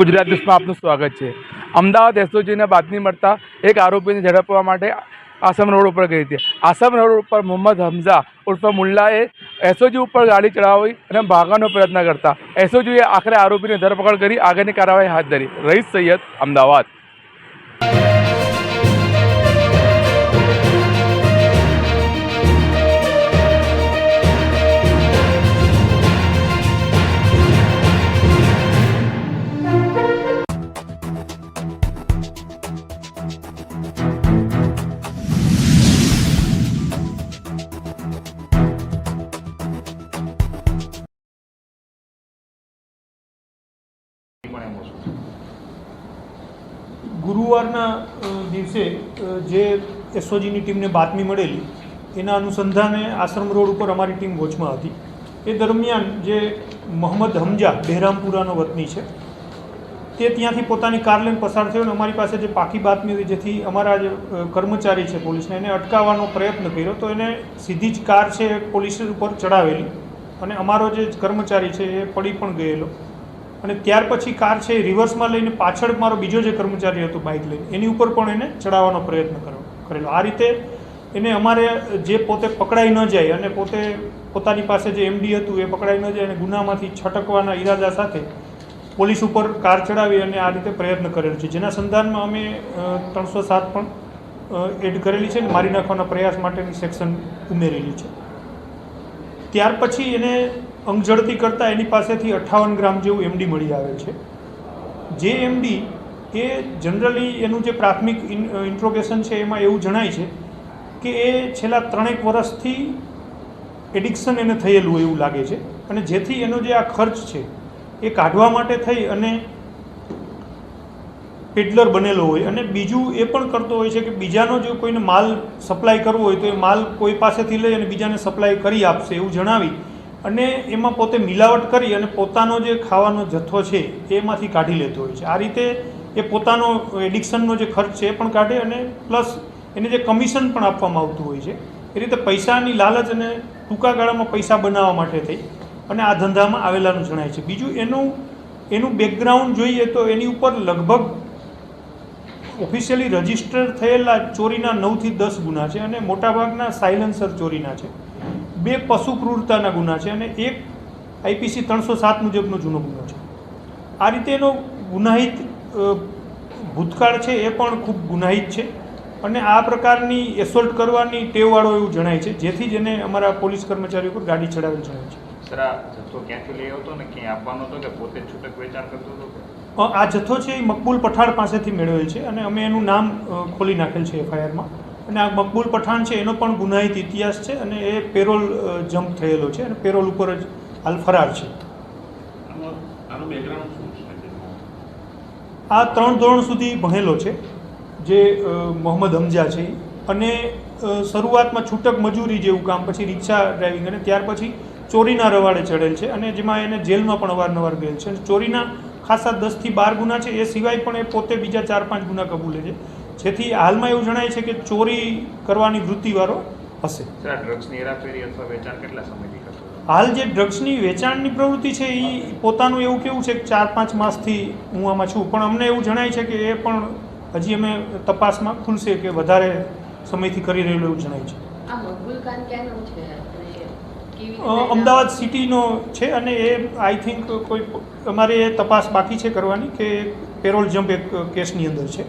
ગુજરાત ન્યૂઝમાં આપનું સ્વાગત છે. અમદાવાદ એસઓજીને બાતમી મળતા એક આરોપીને ઝડપવા માટે આસમ રોડ ઉપર ગઈ હતી. આસમ રોડ ઉપર મોહમ્મદ હમઝા ઉર્ફે મુલ્લાએ એસઓજી ઉપર ગાડી ચડાવી અને ભાગવાનો પ્રયત્ન કરતા. એસઓજીએ આખરે આરોપીની ધરપકડ કરી આગળની કાર્યવાહી હાથ ધરી. રહીશ સૈયદ અમદાવાદ. ગુરુવારના દિવસે જે એસઓજીની ટીમને બાતમી મળેલી, એના અનુસંધાને આશ્રમ રોડ ઉપર અમારી ટીમ વોચમાં હતી. એ દરમિયાન જે મોહમ્મદ હમજા બહેરામપુરાનો વતની છે, તે ત્યાંથી પોતાની કાર લઈને પસાર થયો અને અમારી પાસે જે પાકી બાતમી હતી, જેથી અમારા જે કર્મચારી છે પોલીસને, એને અટકાવવાનો પ્રયત્ન કર્યો, તો એને સીધી જ કાર છે પોલીસ ઉપર ચડાવેલી અને અમારો જે કર્મચારી છે એ પડી પણ ગયેલો. અને ત્યાર પછી કાર છે એ રિવર્સમાં લઈને પાછળ મારો બીજો જે કર્મચારી હતો બાઇક લઈને, એની ઉપર પણ એને ચડાવવાનો પ્રયત્ન કરો, કરેલો. આ રીતે એને અમારે જે પોતે પકડાઈ ન જાય અને પોતે પોતાની પાસે જે એમડી હતું એ પકડાઈ ન જાય અને ગુનામાંથી છટકવાના ઈરાદા સાથે પોલીસ ઉપર કાર ચડાવી અને આ રીતે પ્રયત્ન કરેલો છે. જેના સંધાનમાં અમે ત્રણસો સાત પણ એડ કરેલી છે અને મારી નાખવાના પ્રયાસ માટેની સેક્શન ઉમેરેલી છે. ત્યાર પછી એને અંગઝડતી કરતાં એની પાસેથી અઠ્ઠાવન ગ્રામ જેવું એમડી મળી આવે છે. જે એમડી એ જનરલી એનું જે પ્રાથમિક ઇન્ટ્રોગેશન છે એમાં એવું જણાય છે કે એ છેલ્લા ત્રણેક વર્ષથી એડિક્શન એને થયેલું એવું લાગે છે. અને જેથી એનો જે આ ખર્ચ છે એ કાઢવા માટે થઈ અને પેડલર બનેલો હોય અને બીજું એ પણ કરતો હોય છે કે બીજાનો જો કોઈને માલ સપ્લાય કરવો હોય તો એ માલ કોઈ પાસેથી લઈ અને બીજાને સપ્લાય કરી આપશે એવું જણાવી અને એમાં પોતે મિલાવટ કરી અને પોતાનો જે ખાવાનો જથ્થો છે, એમાંથી કાઢી લેતો હોય છે. આ રીતે એ પોતાનો એડિક્શનનો જે ખર્ચ છે, એ પણ કાઢે અને પ્લસ એને જે કમિશન પણ આપવામાં આવતું હોય છે. એ રીતે પૈસાની લાલચ અને ટૂંકા ગાળામાં પૈસા બનાવવા માટે થઈ અને આ ધંધામાં આવેલાનું જણાય છે. બીજું એનું એનું બેકગ્રાઉન્ડ જોઈએ તો એની ઉપર લગભગ ઓફિશિયલી રજિસ્ટર થયેલા ચોરીના નવથી દસ ગુના છે અને મોટાભાગના સાયલન્સર ચોરીના છે. બે પશુ ક્રૂરતાના ગુના છે અને એક આઈપીસી ત્રણસો સાત મુજબનો જૂનો ગુનો છે. આ રીતે એનો ગુનાહિત ભૂતકાળ છે એ પણ ખૂબ ગુનાહિત છે અને આ પ્રકારની એસોલ્ટ કરવાની ટેવવાળો એવું જણાય છે જેથી જ એને અમારા પોલીસ કર્મચારીઓ પર ગાડી ચડાવેલ જણાય છે. સર આ જથ્થો ક્યાંથી લઈ આવતો ને ક્યાં આપવાનો હતો કે પોતે છૂટક વેચાણ કરતો હતો? આ જથ્થો છે એ મકબૂલ પઠાણ પાસેથી મેળવેલ છે અને અમે એનું નામ ખોલી નાખેલ છે એફઆઈઆરમાં. અને આ મકબૂલ પઠાણ છે એનો પણ ગુનાહિત ઇતિહાસ છે અને એ પેરોલ જમ્પ થયેલો છે અને પેરોલ ઉપર જ હાલ ફરાર છે. આ ત્રણ ધોરણ સુધી ભણેલો છે જે મોહમ્મદ હમજા છે. અને શરૂઆતમાં છૂટક મજૂરી જેવું કામ પછી રિક્ષા ડ્રાઇવિંગ અને ત્યાર પછી ચોરીના રવાડે ચડેલ છે અને જેમાં એને જેલમાં પણ અવારનવાર ગયેલ છે. અને ચોરીના ખાસા દસથી બાર ગુના છે એ સિવાય પણ એ પોતે બીજા ચાર પાંચ ગુના કબૂલે છે. જેથી હાલમાં એવું જણાય છે કે ચોરી કરવાની વૃત્તિવાળો હશે. આ ડ્રગ્સની હેરાફેરી અથવા વેચાણ કેટલા સમયથી કરતો હાલ જે ડ્રગ્સની વેચાણની પ્રવૃત્તિ છે એ પોતાનું એવું કેવું છે કે ચાર પાંચ માસથી હું આમાં છું. પણ અમને એવું જણાય છે કે એ પણ હજી અમે તપાસમાં ખુલશે કે વધારે સમયથી કરી રહેલું એવું જણાય છે. અમદાવાદ સિટીનો છે અને એ આઈ થિંક કોઈ અમારે એ તપાસ બાકી છે કરવાની કે પેરોલ જમ્પ એક કેસની અંદર છે.